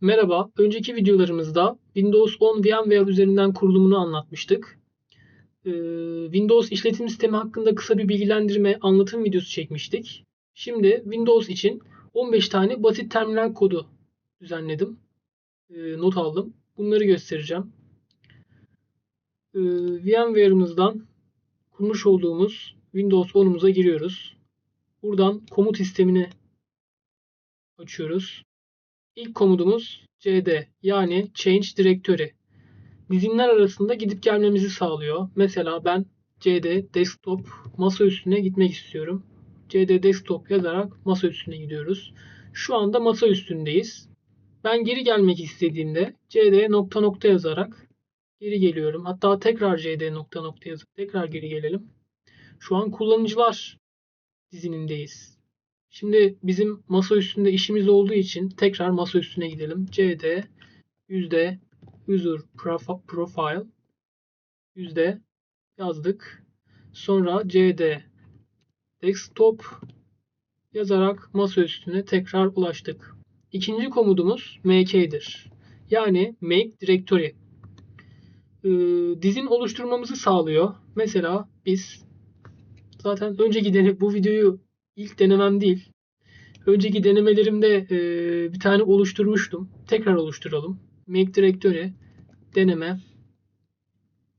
Merhaba, önceki videolarımızda Windows 10 VMware üzerinden kurulumunu anlatmıştık. Ee, Windows işletim sistemi hakkında kısa bir bilgilendirme, anlatım videosu çekmiştik. Şimdi Windows için 15 tane basit terminal kodu düzenledim. Ee, not aldım. Bunları göstereceğim. Ee, VMware'ımızdan kurmuş olduğumuz Windows 10'umuza giriyoruz. Buradan komut sistemini açıyoruz. İlk komudumuz cd yani change directory. Dizimler arasında gidip gelmemizi sağlıyor. Mesela ben cd desktop masa üstüne gitmek istiyorum. cd desktop yazarak masa üstüne gidiyoruz. Şu anda masa üstündeyiz. Ben geri gelmek istediğimde cd nokta nokta yazarak geri geliyorum. Hatta tekrar cd nokta nokta yazıp tekrar geri gelelim. Şu an kullanıcılar dizimindeyiz. Şimdi bizim masa üstünde işimiz olduğu için tekrar masa üstüne gidelim. cd yüzde user profile yüzde yazdık. Sonra cd desktop yazarak masa üstüne tekrar ulaştık. İkinci komudumuz mk'dir. Yani make directory. Ee, dizin oluşturmamızı sağlıyor. Mesela biz zaten önce gideni bu videoyu ilk denemem değil. Önceki denemelerimde e, bir tane oluşturmuştum. Tekrar oluşturalım. Make directory deneme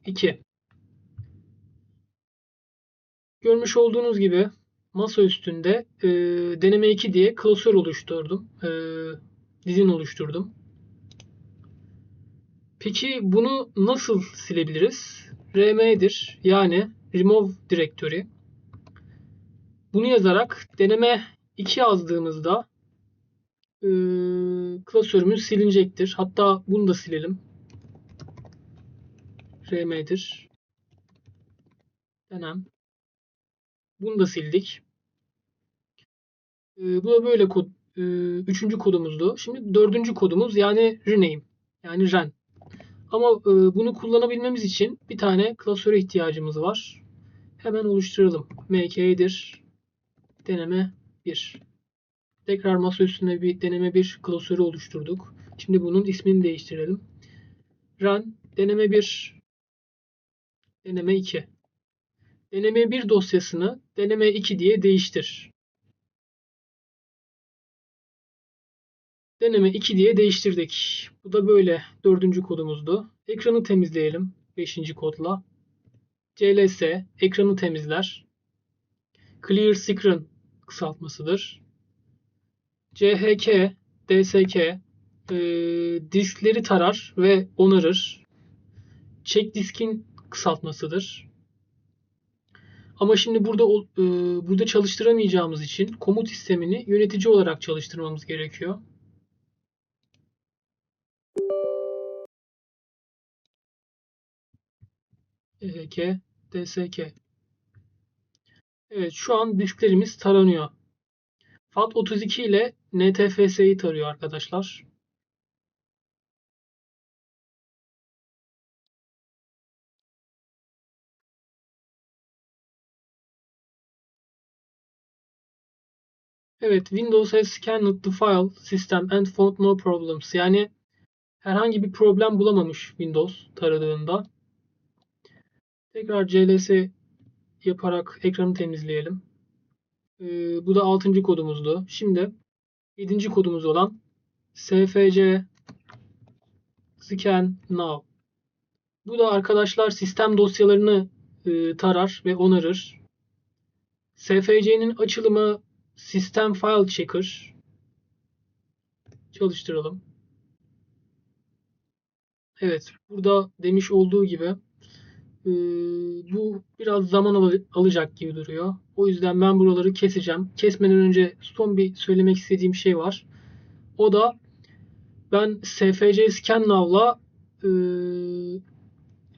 2. Görmüş olduğunuz gibi masa üstünde e, deneme 2 diye klasör oluşturdum. E, dizin oluşturdum. Peki bunu nasıl silebiliriz? rm'dir yani remove directory. Bunu yazarak deneme 2 yazdığımızda e, klasörümüz silinecektir. Hatta bunu da silelim. rm'dir. Denem. Bunu da sildik. E, bu da böyle kod. E, üçüncü kodumuzdu. Şimdi dördüncü kodumuz yani rename. Yani ren. Ama e, bunu kullanabilmemiz için bir tane klasöre ihtiyacımız var. Hemen oluşturalım. mk'dir deneme 1. Tekrar masa üstüne bir deneme 1 klasörü oluşturduk. Şimdi bunun ismini değiştirelim. Run deneme 1 deneme 2. Deneme 1 dosyasını deneme 2 diye değiştir. Deneme 2 diye değiştirdik. Bu da böyle dördüncü kodumuzdu. Ekranı temizleyelim. Beşinci kodla. CLS ekranı temizler. Clear Screen kısaltmasıdır. CHK, DSK e, diskleri tarar ve onarır. Check diskin kısaltmasıdır. Ama şimdi burada e, burada çalıştıramayacağımız için komut sistemini yönetici olarak çalıştırmamız gerekiyor. CHK, DSK Evet şu an disklerimiz taranıyor. FAT32 ile NTFS'yi tarıyor arkadaşlar. Evet, Windows has scanned the file system and found no problems. Yani herhangi bir problem bulamamış Windows taradığında. Tekrar CLS yaparak ekranı temizleyelim. Ee, bu da 6. kodumuzdu. Şimdi 7. kodumuz olan sfc scan now. Bu da arkadaşlar sistem dosyalarını e, tarar ve onarır. SFC'nin açılımı System File Checker. Çalıştıralım. Evet, burada demiş olduğu gibi ee, bu biraz zaman al alacak gibi duruyor. O yüzden ben buraları keseceğim. Kesmeden önce son bir söylemek istediğim şey var. O da ben SFC ScanNow'la e,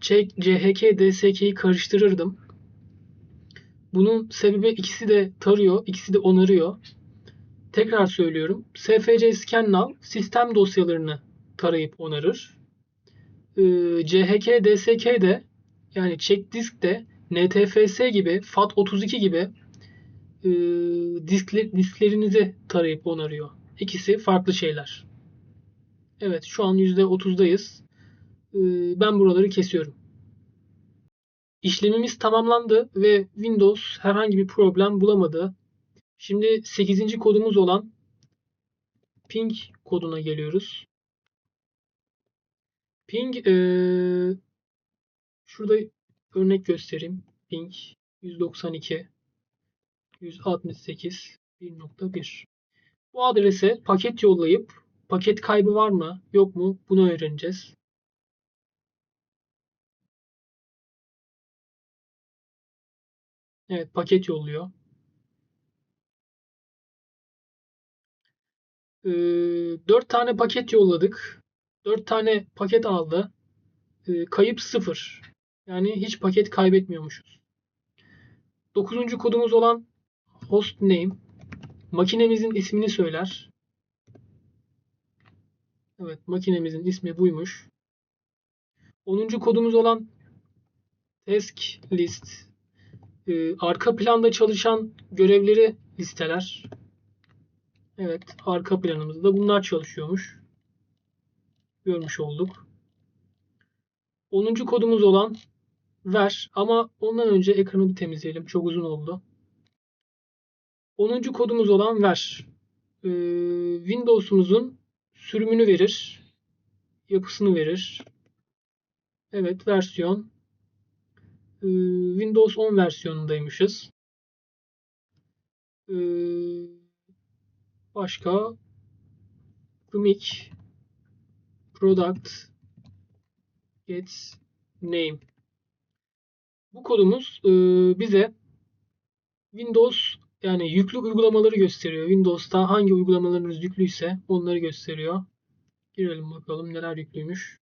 CHK DSK'yi karıştırırdım. Bunun sebebi ikisi de tarıyor, ikisi de onarıyor. Tekrar söylüyorum. SFC ScanNow sistem dosyalarını tarayıp onarır. Ee, CHK DSK de yani check disk de NTFS gibi, FAT32 gibi e, diskler, disklerinizi tarayıp onarıyor. İkisi farklı şeyler. Evet şu an %30'dayız. Ee, ben buraları kesiyorum. İşlemimiz tamamlandı ve Windows herhangi bir problem bulamadı. Şimdi 8. kodumuz olan ping koduna geliyoruz. Ping ee, şurada örnek göstereyim. Ping 192 168 1.1 Bu adrese paket yollayıp paket kaybı var mı yok mu bunu öğreneceğiz. Evet paket yolluyor. Ee, 4 tane paket yolladık. 4 tane paket aldı. Ee, kayıp 0. Yani hiç paket kaybetmiyormuşuz. 9. kodumuz olan host name makinemizin ismini söyler. Evet makinemizin ismi buymuş. 10. kodumuz olan task list e, arka planda çalışan görevleri listeler. Evet arka planımızda bunlar çalışıyormuş. Görmüş olduk. 10. kodumuz olan ver ama ondan önce ekranı bir temizleyelim. Çok uzun oldu. 10. kodumuz olan ver. Ee, Windows'umuzun sürümünü verir. Yapısını verir. Evet versiyon. Ee, Windows 10 versiyonundaymışız. Ee, başka Comic Product Gets Name bu kodumuz e, bize Windows yani yüklü uygulamaları gösteriyor. Windows'ta hangi uygulamalarınız yüklüyse onları gösteriyor. Girelim bakalım neler yüklüymüş.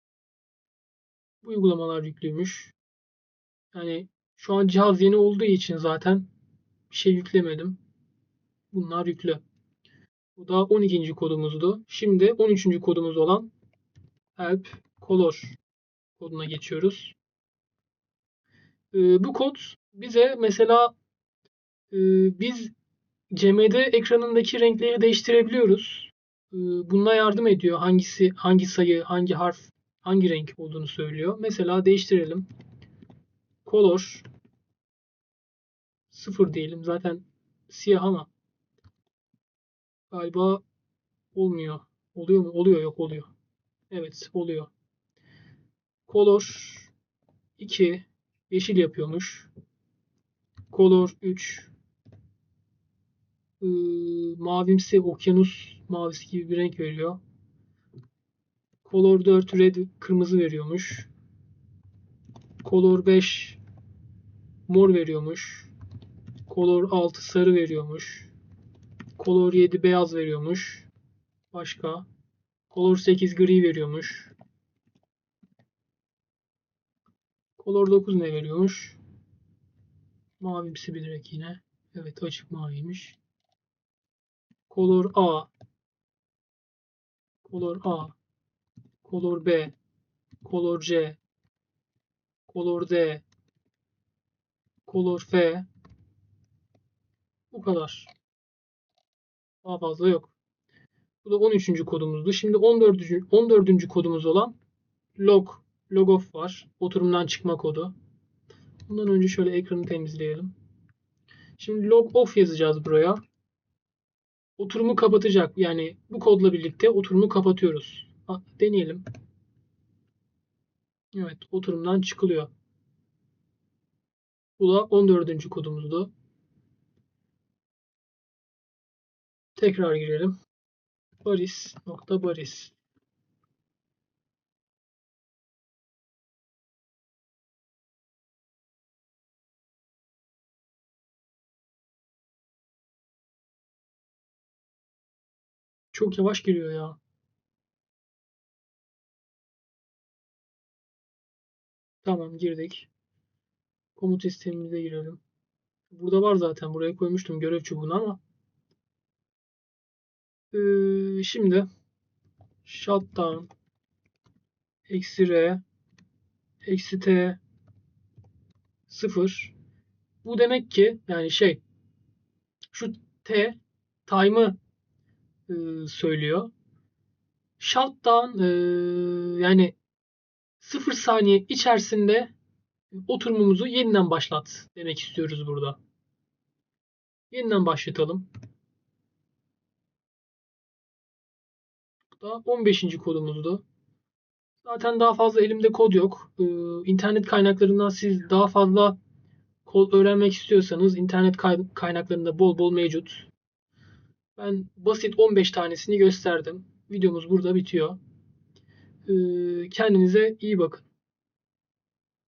Bu uygulamalar yüklüymüş. Yani şu an cihaz yeni olduğu için zaten bir şey yüklemedim. Bunlar yüklü. Bu da 12. kodumuzdu. Şimdi 13. kodumuz olan help color koduna geçiyoruz. Ee, bu kod bize mesela e, biz CMD ekranındaki renkleri değiştirebiliyoruz. Ee, bununla yardım ediyor. Hangisi, hangi sayı, hangi harf, hangi renk olduğunu söylüyor. Mesela değiştirelim. Color sıfır diyelim. Zaten siyah ama galiba olmuyor. Oluyor mu? Oluyor yok oluyor. Evet oluyor. Color 2 yeşil yapıyormuş. Color 3 ee, mavimsi okyanus mavisi gibi bir renk veriyor. Color 4 red kırmızı veriyormuş. Color 5 mor veriyormuş. Color 6 sarı veriyormuş. Color 7 beyaz veriyormuş. Başka. Color 8 gri veriyormuş. Color 9 ne veriyormuş? Mavimsi bir renk yine. Evet açık maviymiş. Color A. Color A. Color B. Color C. Color D. Color F. Bu kadar. Daha fazla yok. Bu da 13. kodumuzdu. Şimdi 14. 14. kodumuz olan log logof var. Oturumdan çıkma kodu. Bundan önce şöyle ekranı temizleyelim. Şimdi log off yazacağız buraya. Oturumu kapatacak. Yani bu kodla birlikte oturumu kapatıyoruz. Deneyelim. Evet oturumdan çıkılıyor. Bu da 14. kodumuzdu. Tekrar girelim. Baris nokta baris. Çok yavaş giriyor ya. Tamam girdik. Komut sistemimize girelim. Burada var zaten. Buraya koymuştum görev çubuğunu ama. Ee, şimdi shutdown eksi r eksi t 0 bu demek ki yani şey şu t time'ı e, söylüyor. shutdown e, yani 0 saniye içerisinde oturumumuzu yeniden başlat demek istiyoruz burada. Yeniden başlatalım. Bu da 15. kodumuzdu. Zaten daha fazla elimde kod yok. Ee, internet kaynaklarından siz daha fazla kod öğrenmek istiyorsanız internet kay- kaynaklarında bol bol mevcut. Ben basit 15 tanesini gösterdim. Videomuz burada bitiyor. Ee, kendinize iyi bakın.